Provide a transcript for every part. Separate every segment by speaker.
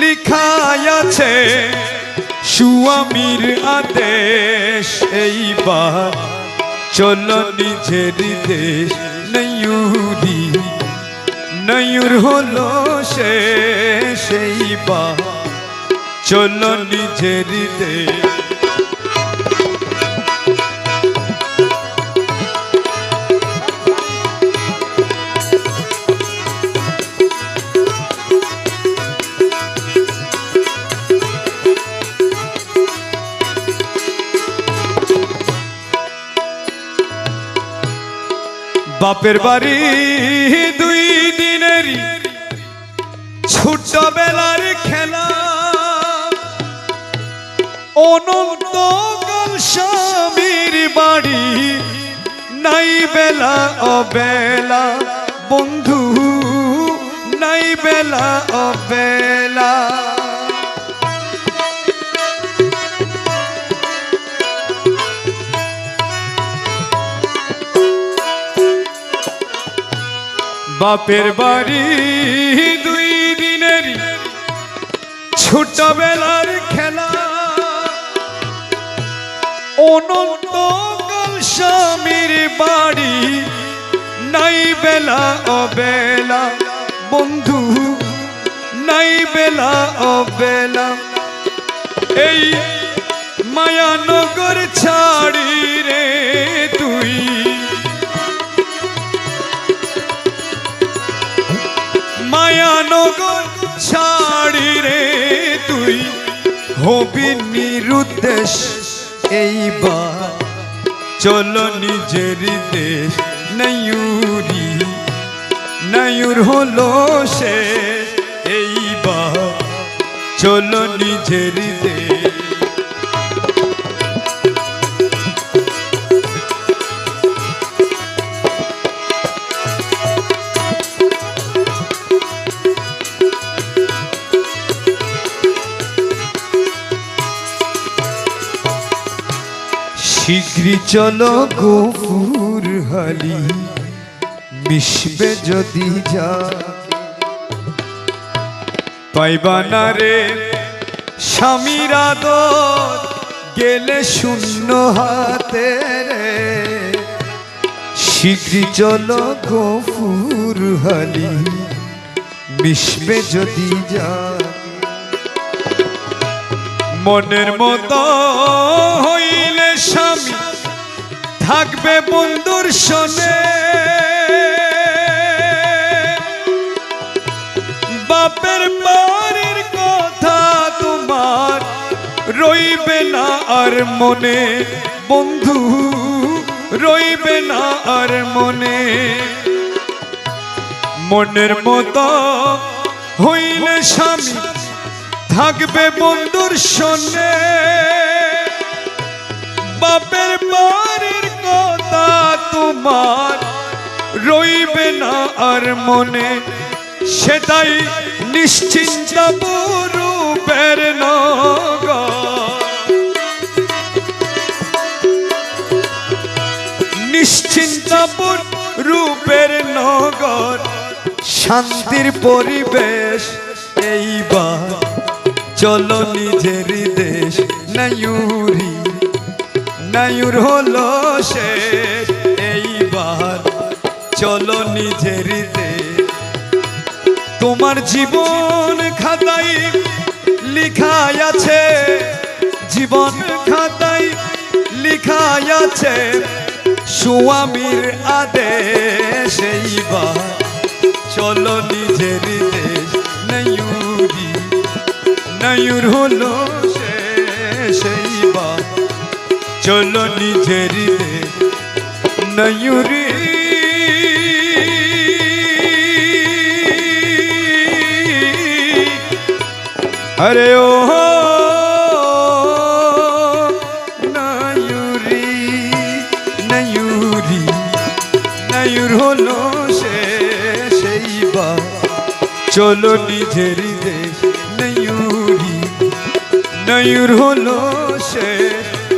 Speaker 1: লিখাই আছে সুয়ামীর আদেশ, এইবার চলো নিজের দেশ নয়ুরি। নয়ুর হলো সে সেইবা চলো নিজের দেশ বাপের বাড়ি দুই দিনের ছোটবেলার খেলা। অনন্ত স্বামীর বাড়ি, নাই বেলা, অবেলা। বন্ধু, নাই বেলা, অবেলা। বাপের বাড়ি দুই দিনের ছোটবেলার খেলা। অনন্ত স্বামীর বাড়ি, নাই বেলা অবেলা। বন্ধু, নাই বেলা অবেলা। এই মায়ানগর ছাড়ি রে তুই হবি নিরুদ্দেশ, এইবার চলো নিজের দেশ, নয়ুরি, নয়ুর হলো সে, এইবার চলো নিজের দেশ। শীঘ্রই চলো গফুর হালি মিশবে যদি যা। পাইবা না রে, স্বামীর গেলে শূন্য হাতে রে। শীঘ্রই চলো গফুর হালি মিশবে যদি যা। মনের মতো স্বামী থাকবে বন্ধুর শোনে বাপের বাড়ির কথা তোমার রইবে না আর মনে। বন্ধু, রইবে না আর মনে। মনের মতো হইলে স্বামী থাকবে বন্ধুর শোনে বাপের বাড়ির না আর মনে, সেটাই নিশ্চিন্ত রূপের নিশ্চিন্তাপুর রূপের নগর, শান্তির পরিবেশ এইবার। চলো নিজের দেশ নায়ুরি নায়ুর হলো শেষ। চলো নিজের তোমার জীবন খাতাই লিখাই আছে। জীবন খাতাই লিখাই আছে। স্বামীর আদেশ এইবার। চলো নিজের দেশ নয়ুরি, নয়ুর হলো শেষ এইবার। চলো নিজের দেশ हरे ओ नयूरी नयूरी নয়ুর হলো সে, সেই বা। চলো নিজের দেশ নয়ুরি, নয়ুর হলো সে,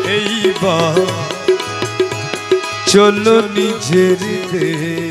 Speaker 1: এই বা। চলো নিজের দেশ